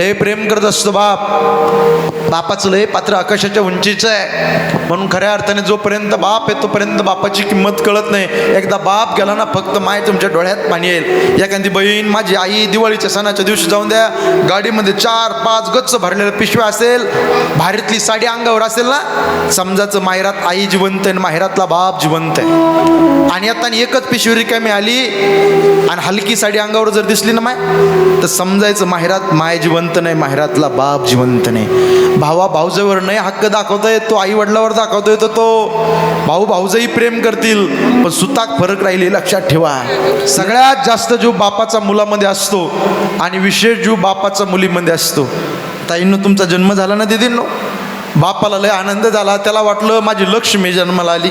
लय प्रेम करत असतो बाप. बापाचं लय पात्र आकाशाच्या उंचीचं आहे. म्हणून खऱ्या अर्थाने जोपर्यंत बाप आहे तोपर्यंत बापाची किंमत कळत नाही. एकदा बाप गेला ना फक्त माय तुमच्या डोळ्यात पाणी येईल. एखादी बहीण माझी आई दिवाळीच्या सणाच्या दिवशी जाऊन द्या. गाडीमध्ये चार पाच गच्च भरलेलं पिशव्या असेल. भारीतली साडी अंगावर असेल ना समजायचं माहेरात आई जिवंत आहे आणि माहेरातला बाप जिवंत आहे. आणि आता एकच पिशवी रिकामी आली. आणि हलकी साडी अंगावर जर दिसली ना माय तर समजायचं माहेरात माय जिवंत नाही माहेरातला बाप जिवंत नाही. भावा भाऊजवर नाही हक्क दाखवता तो आई वडिलावर दाखवतोय तर तो भाऊ भाऊजही प्रेम करतील पण सुताक फरक राहिले लक्षात ठेवा. सगळ्यात जास्त जीव बापाचा मुलामध्ये असतो आणि विशेष जीव बापाचा मुलीमध्ये असतो. ताईंनो तुमचा जन्म झाला ना दिदींनो? बापाला लय आनंद झाला त्याला वाटलं माझी लक्ष्मी जन्माला आली.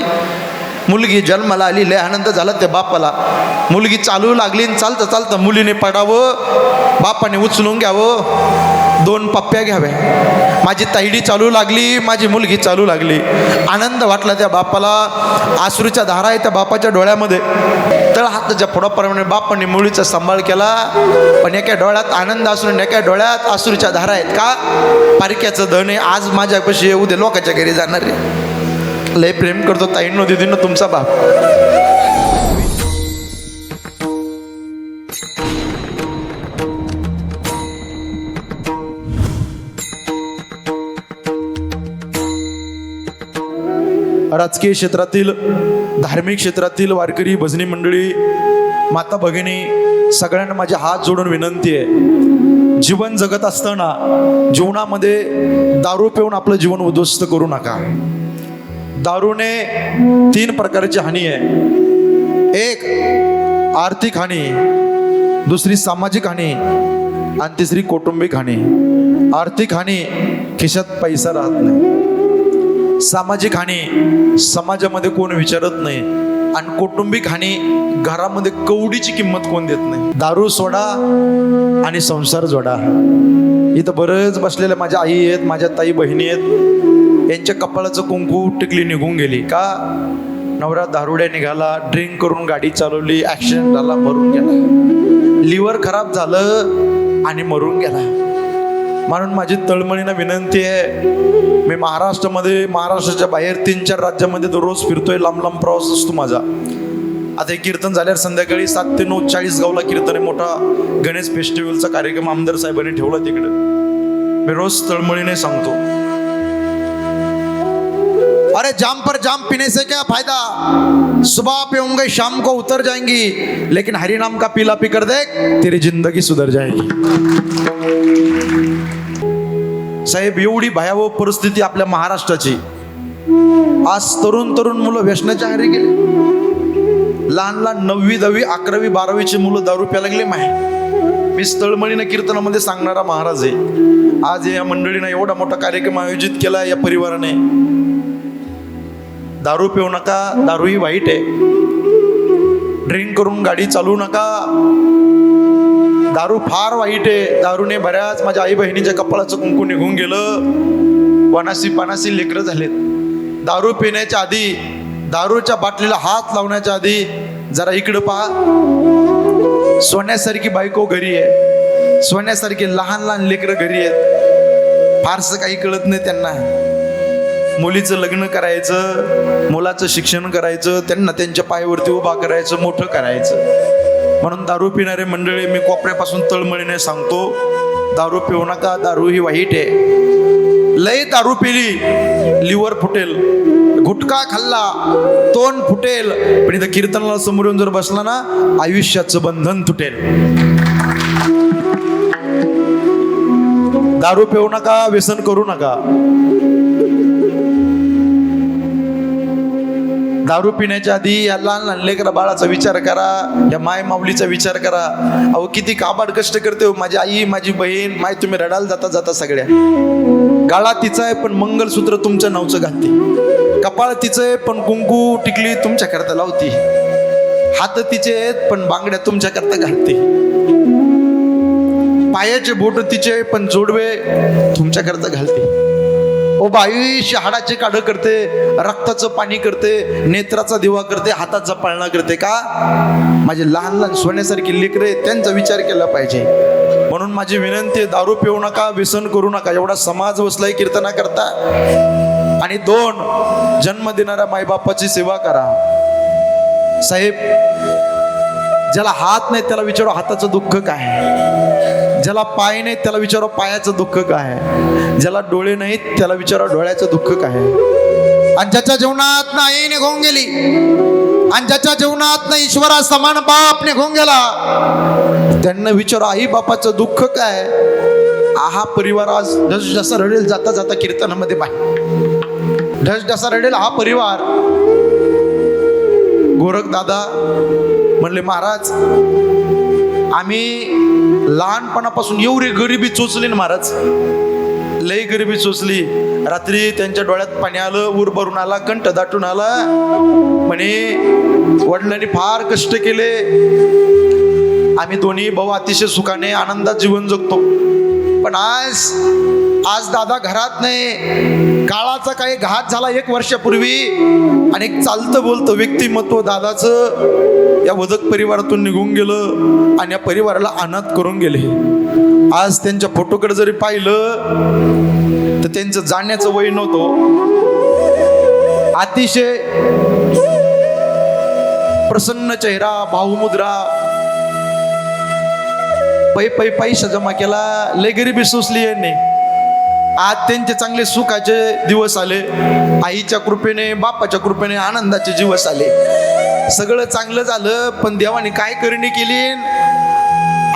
मुलगी जन्माला आली लय आनंद झाला त्या बापाला. मुलगी चालू लागली आणि चालतं चालतं मुलीने पडावं बापाने उचलून घ्यावं दोन पप्प्या घ्याव्या. माझी ताईडी चालू लागली माझी मुलगी चालू लागली. आनंद वाटला त्या बापाला. आसरूच्या धारा आहे त्या बापाच्या डोळ्यामध्ये. तळ हाताच्या पुढाप्रमाणे बापाने मुलीचा सांभाळ केला. पण एका डोळ्यात आनंद असून एका डोळ्यात आसरूच्या धारा आहेत का? पारक्याचं धन आहे. आज माझ्यापाशी उद्या दे लोकांच्या घरी जाणार आहे. लय प्रेम करतो ताईंनो दिदींनो तुमचा बाप. राजकीय क्षेत्रातील धार्मिक क्षेत्रातील वारकरी भजनी मंडळी माता भगिनी सगळ्यांना माझे हात जोडून विनंती आहे. जीवन जगत असताना जीवनामध्ये दारू पिऊन आपलं जीवन उद्ध्वस्त करू नका. दारूने तीन प्रकारची हानी आहे. एक आर्थिक हानी दुसरी सामाजिक हानी आणि तिसरी कौटुंबिक हानी. आर्थिक हानी खिशात पैसा राहत नाही. सामाजिक हानी समाजामध्ये कोण विचारत नाही आणि कौटुंबिक हानी घरामध्ये कवडीची किंमत कोण देत नाही. दारू सोडा आणि संसार जोडा. इथं बरंच बसलेल्या माझ्या आई आहेत माझ्या ताई बहिणी आहेत. यांच्या कपाळाचं कुंकू टिकली निघून गेली. का? नवरा दारुड्या निघाला ड्रिंक करून गाडी चालवली ॲक्सिडेंट झाला मरून गेला. लिव्हर खराब झालं आणि मरून गेला. म्हणून माझी तळमळीनं विनंती आहे मी महाराष्ट्रामध्ये महाराष्ट्राच्या बाहेर तीन चार राज्यामध्ये दररोज फिरतोय लांब लांब प्रवास असतो माझा. आता हे कीर्तन झाल्यावर संध्याकाळी सात ते नऊ चाळीस गावला कीर्तन आहे मोठा गणेश फेस्टिवलचा कार्यक्रम आमदार साहेबांनी ठेवला तिकडं. मी रोज तळमळीने सांगतो. अरे जाम पर जाम पीने से क्या फायदा? सुबह पीऊंगे शाम को उतर जाएंगी लेकिन हरि नाम का पीला पी कर देख तेरी जिंदगी सुधर जाएगी। साहेब एवढी भयावह परिस्थिती आपल्या महाराष्ट्राची. आज तरुण तरुण मुलं व्यसनाच्या हरी गेले. लहान लहान नववी दहावी अकरावी बारावीची मुलं दारू प्यायला लागले माय. मी स्थळमळीनं कीर्तनामध्ये सांगणारा महाराज आहे. आज या मंडळीनं एवढा मोठा कार्यक्रम आयोजित केला या परिवाराने. दारू पिऊ नका दारू ही वाईट आहे. ड्रिंक करून गाडी चालवू नका. दारू फार वाईट आहे. दारूने बऱ्याच माझ्या आई बहिणीच्या कपाळाचं कुंकू निघून गेलं. वनासी पानासी लेकरं झालेत. दारू पिण्याच्या आधी दारूच्या बाटलीला हात लावण्याच्या आधी जरा इकडं पहा. सोन्यासारखी बायको घरी आहे. सोन्यासारखी लहान लहान लेकरं घरी आहेत. फारसं काही कळत नाही त्यांना. मुलीचं लग्न करायचं. मुलाचं शिक्षण करायचं त्यांना त्यांच्या पायावरती उभा करायचं मोठं करायचं. म्हणून दारू पिणारे मंडळी मी कोपऱ्यापासून तळमळीने सांगतो दारू पिऊ नका दारू ही वाईट आहे. लय दारू पिली लिव्हर फुटेल गुटखा खाल्ला तोंड फुटेल पण इथं कीर्तनाला समोर येऊन जर बसला ना आयुष्याचं बंधन तुटेल. दारू पिऊ नका व्यसन करू नका. दारू पिण्याच्या आधी या लहान लहान लेकरा बाळाचा विचार करा या माय माऊलीचा विचार करा. अहो किती काबाड कष्ट करते हो माझी आई माझी बहीण माय तुम्ही रडायला जाता जाता सगळ्या. गाळा तिचा आहे पण मंगलसूत्र तुमच्या नावचं घालते. कपाळ तिचं आहे पण कुंकू टिकली तुमच्या करता लावती. हात तिचे आहेत पण बांगड्या तुमच्या करता घालते. पायाचे बोट तिचे पण जोडवे तुमच्या करता घालते. ओ बाई हाडाचे काढ करते रक्ताचं पाणी करते नेत्राचा दिवा करते हाताचा पाळणा करते का? माझे लहान लहान सोन्यासारखी लेकरे त्यांचा विचार केला पाहिजे. म्हणून माझी विनंती आहे दारू पिऊ नका व्यसन करू नका एवढा समाज बसलाय कीर्तना करता. आणि दोन जन्म देणाऱ्या मायबापाची सेवा करा. साहेब ज्याला हात नाही त्याला विचारू हाताचं दुःख काय? ज्याला पाय नाही त्याला विचारा पायाचं दुःख काय आहे? ज्याला डोळे नाहीत त्याला विचारा डोळ्याचं दुःख काय आहे? आणि ज्याच्या जीवनात आई निघून गेली. आणि ज्याच्या जीवनात ईश्वरा समान बाप निघून गेला. त्यांना विचारा आई बापाचं दुःख काय हा परिवार आज ढस जसा रडेल जाता जाता कीर्तनामध्ये पाय ढस जसा रडेल हा परिवार. गोरख दादा म्हणले महाराज आम्ही लहानपणापासून एवढी गरिबी चोचली ना महाराज. लई गरिबी चोचली. रात्री त्यांच्या डोळ्यात पाणी आलं ऊर भरून आला कंठ दाटून आला. म्हणे वडिलांनी फार कष्ट केले. आम्ही दोन्ही भाऊ अतिशय सुखाने आनंदात जीवन जगतो. पण आज आज दादा घरात नाही. काळाचा काही घात झाला एक वर्षापूर्वी. आणि एक चालतं बोलतं व्यक्तिमत्व दादाचं या वदक परिवारातून निघून गेलं आणि या परिवाराला अनाथ करून गेले. आज त्यांच्या फोटोकडे जरी पाहिलं तर त्यांचं जाण्याचं वय नव्हतं. अतिशय प्रसन्न चेहरा भाऊमुद्रा. पै पै पैसा जमा केला लय गरिबी सुचली यांनी. आज त्यांचे चांगले सुखाचे दिवस आले. आईच्या कृपेने बापाच्या कृपेने आनंदाचे दिवस आले. सगळं चांगलं झालं पण देवाने काय करणी केली?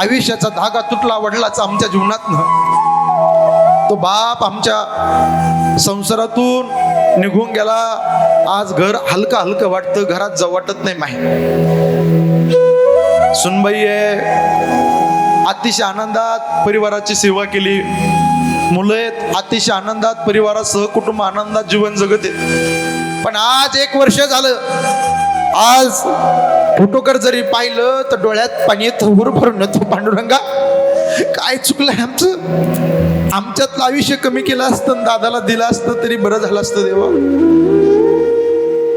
आयुष्याचा धागा तुटला वडिलाचा आमच्या जीवनात तो बाप आमच्या संसारातून निघून गेला. आज घर हलका हलकं वाटतं घरात जाऊ वाटत नाही माही सुनबाई आहे. अतिशय आनंदात परिवाराची सेवा केली. मुलं आहेत अतिशय आनंदात परिवारासह कुटुंब आनंदात जीवन जगत आहेत. पण आज एक वर्ष झालं. आज फोटोकर जरी पाहिलं तर डोळ्यात पाणी थर वर भरून येतो पांडुरंगा. काय चुकलंय आमचं? आमच्यातलं आयुष्य कमी केलं असतं आणि दादाला दिलं असतं तरी बरं झालं असतं देवा.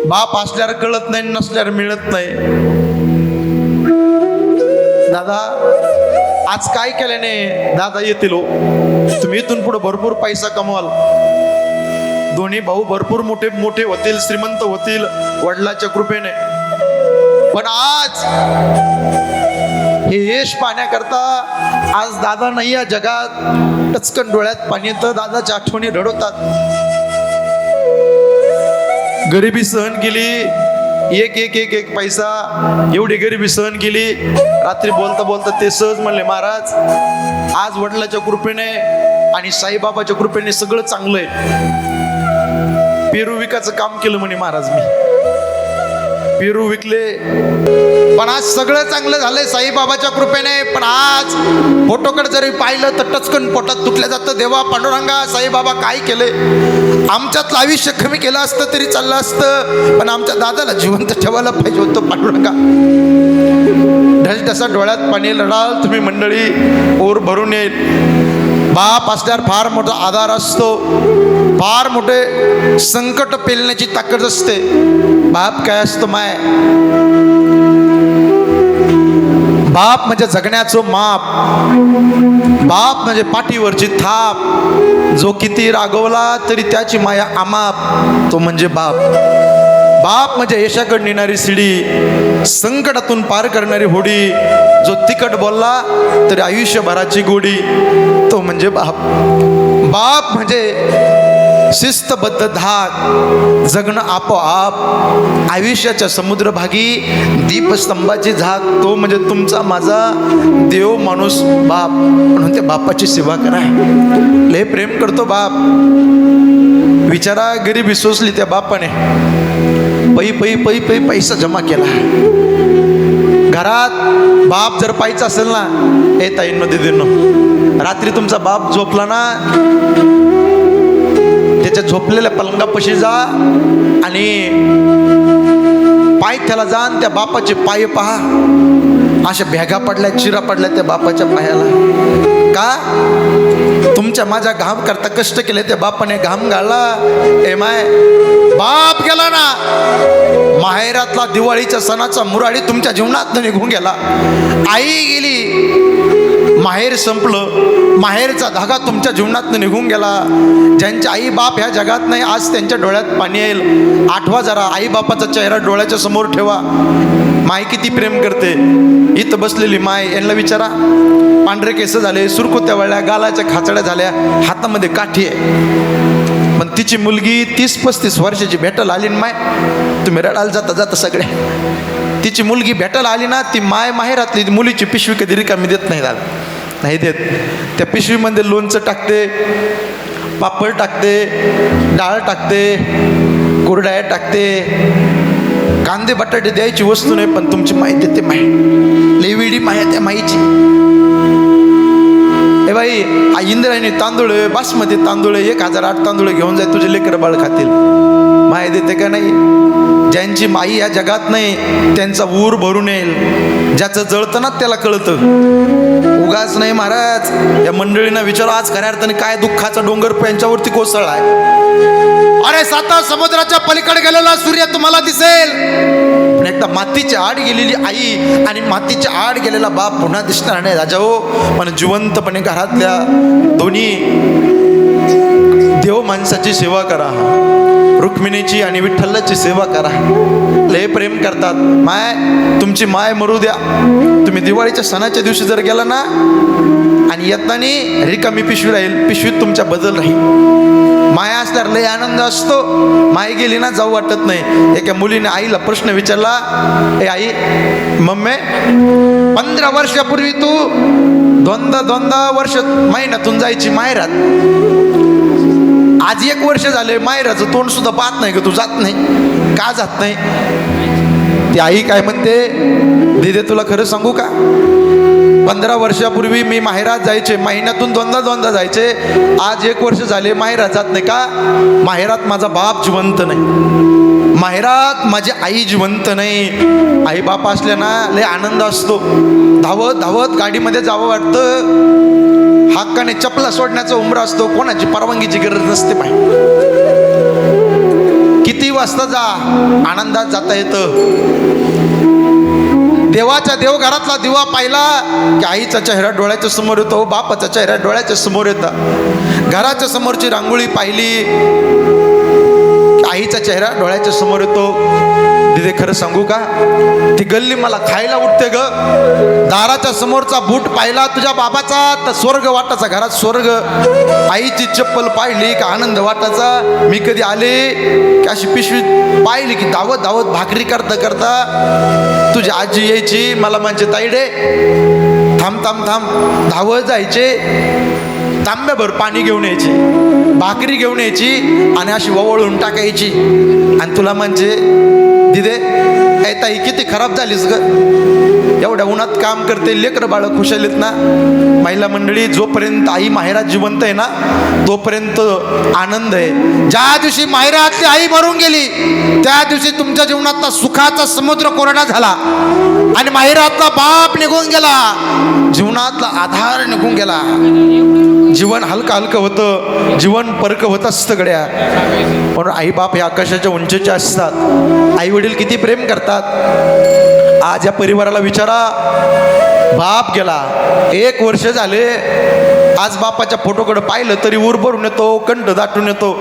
बाप असल्यावर कळत नाही नसल्यावर मिळत नाही. दादा आज काय केल्याने दादा येतील हो? तुम्ही इथून पुढे भरपूर पैसा कमवाल. दोन्ही भाऊ भरपूर मोठे मोठे होतील श्रीमंत होतील वडिलाच्या कृपेने. पण आज हे यश पाहण्याकरता आज दादा नाही या जगात. टचकन डोळ्यात पाणी येतं. दादाच्या आठवणी रडवतात. गरिबी सहन केली एक एक एक एक पैसा. एवढी गरिबी सहन केली. रात्री बोलता बोलता ते सहज म्हणले महाराज आज वडिलाच्या कृपेने आणि साईबाबाच्या कृपेने सगळं चांगलं आहे पेरू विकाचं काम केलं म्हणे महाराज मी. पेरू विकले. पण आज सगळं चांगलं झालंय साईबाबाच्या कृपेने. पण आज फोटोकडे जरी पाहिलं तर टचकन पोटात तुटल्या जातं. देवा पांडुरंगा साईबाबा काय केले? आमच्यातलं आयुष्य कमी केलं असतं तरी चाललं असतं. पण आमच्या दादाला जिवंत ठेवायला पाहिजे होतं पांडुरंगा. ढस ढसा डोळ्यात पाणी लढाल तुम्ही मंडळी. ओर भरून येईल. बाप असल्यावर फार मोठा आधार असतो. फार मोठे संकट पेलण्याची ताकद असते. बाप काय असतो माय? बाप म्हणजे जगण्याचं माप. बाप म्हणजे पाठीवरची थाप. जो किती रागवला तरी त्याची माया आमाप तो म्हणजे बाप. बाप म्हणजे यशाकडे नेणारी शिडी संकटातून पार करणारी होडी. जो तिकट बोलला तरी आयुष्यभराची गोडी तो म्हणजे बाप. बाप म्हणजे शिस्तबद्ध धाक जगणं आपोआप आयुष्याच्या समुद्रभागी दीपस्तंभाची झाक. तो म्हणजे तुमचा माझा देव माणूस बाप. म्हणून त्या बापाची सेवा करा. लय प्रेम करतो बाप. विचारा गरीबी सोसली त्या बापाने. पै पै पै पै पैसा जमा केला. घरात बाप जर पाहिजे असेल ना ए ताईंनो दिदींनो रात्री तुमचा बाप झोपला ना त्याच्या झोपलेल्या पलंगापाशी जा आणि पाय त्याला जा आणि त्या बापाचे पाय पहा. अशा भेगा पडल्या चिरा पडल्या त्या बापाच्या पायाला. का? तुमच्या तुमच्या माझ्या घाम करता कष्ट केले त्या बापाने घाम गाळला ए माय बाप गेला ना. माहेरातला दिवाळीच्या सणाचा मुराडी तुमच्या जीवनात निघून गेला. आई गेली माहेर संपलं. माहेरचा धागा तुमच्या जीवनात निघून गेला. ज्यांच्या आई बाप ह्या जगात नाही आज त्यांच्या डोळ्यात पाणी येईल. आठवा जरा आई बापाचा चेहरा डोळ्याच्या समोर ठेवा. माय किती प्रेम करते. इथं बसलेली माय यांना विचारा. पांढरे केस झाले सुरकुत्या वळल्या गालाच्या खाचड्या झाल्या हातामध्ये काठी आहे. पण तिची मुलगी तीस पस्तीस वर्षाची भेटायला आली ना माय. तुम्ही रडायला जाता जाता सगळे. तिची मुलगी भेटायला आली ना ती माय माहेरातली मुलीची पिशवी कधी रिकामी देत नाही दादा नाही देत. त्या पिशवीमध्ये लोणचं टाकते पापड टाकते डाळ टाकते कुरडाया टाकते. कांदे बटाटे द्यायची वस्तू नाही पण तुमची माहिती ते माहिती. लेविडी माया त्या माहीची ए बाई आ इंद्रायणी तांदूळ आहे, बासमती तांदूळ आहे, एक हजार आठ तांदूळ घेऊन जाय तुझे लेकर बाळ खातील. माय देते का नाही? ज्यांची माई या जगात नाही त्यांचा ऊर भरून येईल. ज्याचं जळतं ना त्याला कळतं. उगाच नाही महाराज या मंडळींना विचारा आज खऱ्या अर्थाने काय दुःखाचा डोंगर यांच्यावरती कोसळलाय? अरे साता समुद्राच्या पलीकडे गेलेला सूर्य तुम्हाला दिसेल. एकदा मातीच्या आड गेलेली आई आणि मातीच्या आड गेलेला बाप पुन्हा दिसणार नाही राजा हो. पण जिवंतपणे घरातल्या दोन्ही देव माणसाची सेवा करा. रुक्मिणीची आणि विठ्ठलाची सेवा करा. लय प्रेम करतात. माय तुमची माय मरू द्या. तुम्ही दिवाळीच्या सणाच्या दिवशी जर गेला ना आणि येताना रिकामी पिशवी राहील पिशवीत तुमच्या बदल राहील. माया असल्यावर लय आनंद असतो. माय गेली ना जाऊ वाटत नाही. एका मुलीने आईला प्रश्न विचारला ए आई मम्मे पंधरा वर्षापूर्वी तू दोनदा दोनदा वर्ष महिन्यातून जायची मायरात आज एक वर्ष झाले मायराचं तोंड सुद्धा पाहत नाही का? तू जात नाही. का जात नाही? ती आई काय म्हणते? दिदे तुला खरं सांगू का? पंधरा वर्षापूर्वी मी माहेरात जायचे. महिन्यातून दोनदा दोनदा जायचे. आज एक वर्ष झाले माहेरात जात नाही का? माहेरात माझा बाप जिवंत नाही. माहेरात माझी आई जिवंत नाही. आई बाप असल्या ना लय आनंद असतो. धावत धावत गाडीमध्ये जावं वाटतं. हक्काने चपला सोडण्याचा उमरा असतो कोणाची परवानगीची गरज नसते पाय किती वाजता जा आनंदात जाता येतं. देवाच्या देवघरातला दिवा पाहिला की आईचा चेहरा डोळ्याच्या समोर येतो बापाचा चेहरा डोळ्याच्या समोर येतो. घराच्या समोरची रांगोळी पाहिली आईचा चेहरा डोळ्याच्या समोर येतो. तिथे खरं सांगू का? ती गल्ली मला खायला उठते ग. दाराच्या समोरचा बूट पाहिला तुझ्या बाबाचा तर स्वर्ग वाटाचा घरात स्वर्ग. आईची चप्पल पाहिली का आनंद वाटाचा. मी कधी आले की अशी पिशवी पाहिली की धावत धावत भाकरी करता करता तुझी आजी यायची मला म्हणजे ताईडे थांब थांब थांब. धावत जायचे. तांब्याभर पाणी घेऊन यायची. भाकरी घेऊन यायची आणि अशी ववळून टाकायची. आणि तुला म्हणजे दिदे ए ताई किती खराब झालीस ग? एवढ्या उन्हात काम करते लेकरं बाळं खुशालीत ना? महिला मंडळी जोपर्यंत आई माहेरात जिवंत आहे ना तोपर्यंत आनंद आहे. ज्या दिवशी माहेरातली आई मरून गेली त्या दिवशी तुमच्या जीवनातला सुखाचा समुद्र कोरडा झाला. आणि माहेरातला बाप निघून गेला. जीवनातला आधार निघून गेला. जीवन हलकं हलकं होतं जीवन परक होत असतं गड्या. म्हणून आई बाप हे आकाशाच्या उंचीचे असतात. आई वडील किती प्रेम करतात. आज या परिवाराला विचारा. बाप गेला. एक वर्ष झाले. आज बापाच्या फोटोकडे पाहिलं तरी ऊर भरून येतो कंठ दाटून येतो.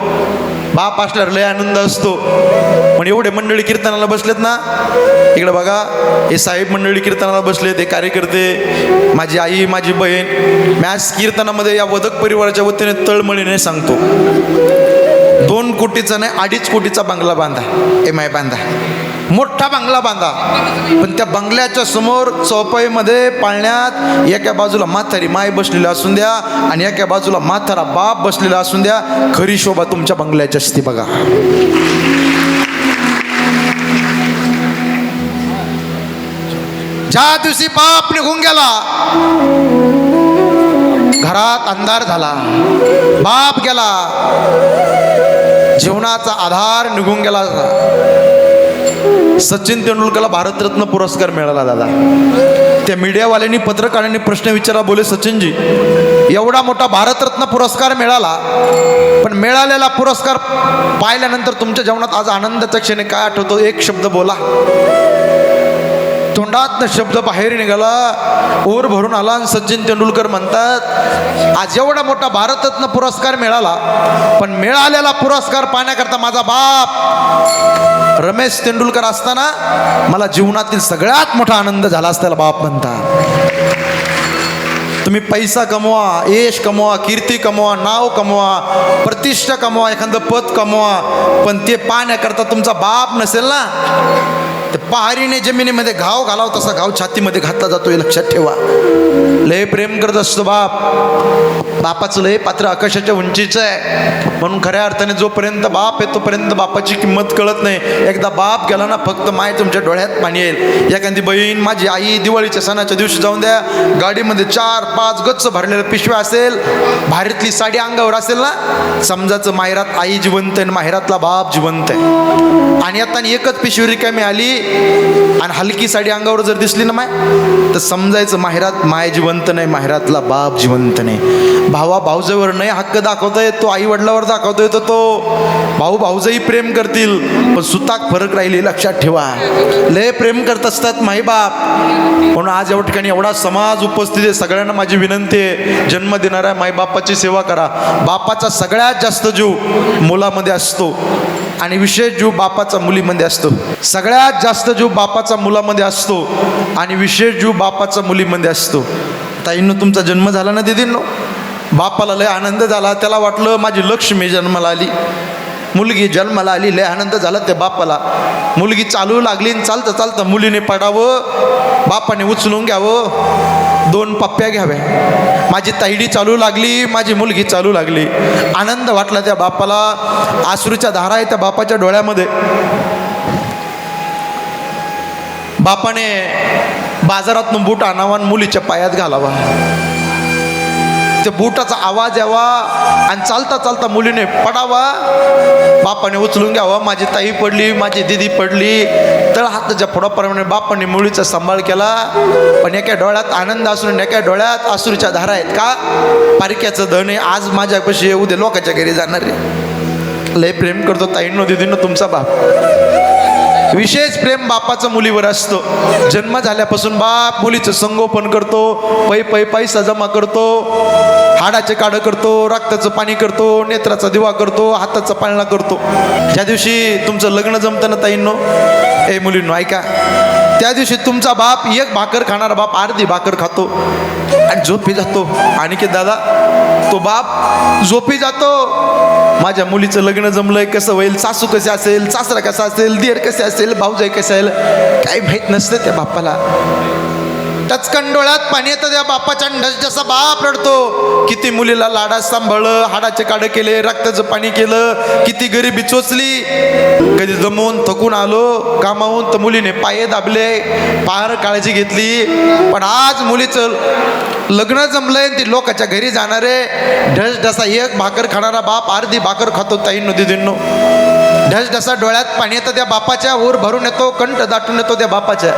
बाप असल्यावर लय आनंद असतो. पण एवढे मंडळी कीर्तनाला बसलेत ना? इकडे बघा हे साहेब मंडळी कीर्तनाला बसलेत हे कार्यकर्ते माझी आई माझी बहीण. मॅच कीर्तनामध्ये या वदक परिवाराच्या वतीने तळमळीने सांगतो. दोन कोटीचा नाही अडीच कोटीचा बंगला बांधा. एम आय बांधा. मोठा बंगला बांधा. पण त्या बंगल्याच्या समोर चौपाईमध्ये पाळण्यात एका बाजूला म्हातारी माय बसलेली असून द्या आणि एका बाजूला म्हातारा बाप बसलेला असून द्या. खरी शोभा तुमच्या बंगल्याची असते बघा. ज्या दिवशी बाप निघून गेला घरात अंधार झाला. बाप गेला. जीवनाचा आधार निघून गेला. सचिन तेंडुलकरला भारतरत्न पुरस्कार मिळाला दादा. त्या मीडियावाल्यांनी पत्रकारांनी प्रश्न विचारला बोले सचिनजी एवढा मोठा भारतरत्न पुरस्कार मिळाला पण मिळालेला पुरस्कार पाहिल्यानंतर तुमच्या जीवनात आज आनंदाच्या क्षणी काय आठवतो? एक शब्द बोला. तोंडात शब्द बाहेर निघाला ओर भरून आला आणि सचिन तेंडुलकर म्हणतात आज एवढा मोठा भारतरत्न पुरस्कार मिळाला पण मिळालेला पुरस्कार पाहण्याकरता माझा बाप रमेश तेंडुलकर असताना मला जीवनातील सगळ्यात मोठा आनंद झाला असताना बाप म्हणता तुम्ही पैसा कमवा यश कमवा कीर्ती कमवा नाव कमवा प्रतिष्ठा कमवा एखादं पद कमवा पण ते पाहण्याकरता तुमचा बाप नसेल ना? पहारीने जमिनीमध्ये घाव घालाव तसा घाव छातीमध्ये घातला जातो हे लक्षात ठेवा. लय प्रेम करत असतो बाप. बापाचं लय पात्र आकाशाच्या उंचीचं आहे. म्हणून खऱ्या अर्थाने जोपर्यंत बाप आहे तोपर्यंत बापाची किंमत कळत नाही. एकदा बाप गेला ना फक्त माय तुमच्या डोळ्यात पाणी येईल. एखादी बहीण माझी आई दिवाळीच्या सणाच्या दिवशी जाऊन द्या. गाडीमध्ये चार पाच गच्च भरलेलं पिशव्या असेल. भारीतली साडी अंगावर असेल ना समजाचं माहेरात आई जिवंत आहे आणि माहेरातला बाप जिवंत आहे. आणि आता एकच पिशवी रिकामी आली. आणि हलकी साडी अंगावर जर दिसली ना माय तर समजायचं माहेरात माय जिवंत नाही माहेरातला बाप जिवंत नाही. भावा भाऊजवर नाही हक्क दाखवतोय तो आई वडिलावर दाखवतोय तर तो. भाऊ भाऊजही प्रेम करतील पण सुताक फरक राहिली लक्षात ठेवा. लय प्रेम करत असतात माई बाप. म्हणून आज या ठिकाणी एवढा समाज उपस्थित आहे सगळ्यांना माझी विनंती आहे जन्म देणाऱ्या माईबापाची सेवा करा. बापाचा सगळ्यात जास्त जीव मुलामध्ये असतो. आणि विशेष जीव बापाचा मुलीमध्ये असतो सगळ्यात जास्त जीव बापाचा मुलामध्ये असतो आणि विशेष जीव बापाचा मुलीमध्ये असतो ताईंनो तुमचा जन्म झाला ना दिदींनो? बापाला लय आनंद झाला त्याला वाटलं माझी लक्ष्मी जन्माला आली. मुलगी जन्माला आली लय आनंद झाला त्या बापाला. मुलगी चालू लागली आणि चालतं चालतं मुलीने पडावं बापाने उचलून घ्यावं. दोन पप्प्या घ्याव्या. माझी ताईडी चालू लागली माझी मुलगी चालू लागली. आनंद वाटला त्या बापाला आसरूच्या धारा आहे त्या बापाच्या डोळ्यामध्ये. बापाने बाजारातून बूट आणावा मुलीच्या पायात घालावा. त्या बुटाचा आवाज यावा आणि चालता चालता मुलीने पडावा. बापाने उचलून घ्यावा. माझी ताई पडली माझी दिदी पडली. तळ हाताच्या पुढाप्रमाणे बापाने मुलीचा सांभाळ केला. पण एका डोळ्यात आनंद असून एका डोळ्यात आसुरीच्या धारा आहेत का? पारख्याचं धन आहे. आज माझ्यापाशी आहे, उद्या लोकांच्या घरी जाणार आहे. लय प्रेम करतो ताईंनो दिदीनं तुमचा बाप. विशेष प्रेम बापाचं मुलीवर असतं. जन्म झाल्यापासून बाप मुलीचं संगोपन करतो पै पै पैसा जमा करतो हाडाचे काढं करतो रक्ताचं पाणी करतो नेत्राचा दिवा करतो हाताचा पाळणा करतो. ज्या दिवशी तुमचं लग्न जमतं ना ताईंनो ए मुलींनो ऐका. त्या दिवशी तुमचा बाप एक भाकर खाणारा बाप अर्धी भाकर खातो. आणि झोपी जातो. आणि की दादा तो बाप झोपी जातो. माझ्या मुलीचं लग्न जमलंय कसं होईल? सासू कसे असेल? सासरा कसा असेल? दीर कसे असेल? भाऊजाई कसे असेल? काही माहीत नसतं त्या बापाला. टचकन डोळ्यात पाणी येतं त्या बापाच्या अंडस जसा बाप रडतो. किती मुलीला लाडा सांभाळलं हाडाचे काडं केले रक्ताचं पाणी केलं किती गरिबी चोचली. कधी जमवून थकून आलो कामावून तर मुलीने पाये दाबले पार काळजी घेतली. पण आज मुलीचं लग्न जमलंय ती लोकाच्या घरी जाणारे ढस ढसा एक भाकर खाणारा बाप अर्धी भाकर खातो ताईंनो दिदींनो. ढस ढसा डोळ्यात पाणी येतं त्या बापाच्या ऊर भरून येतो कंठ दाटून येतो त्या बापाच्या.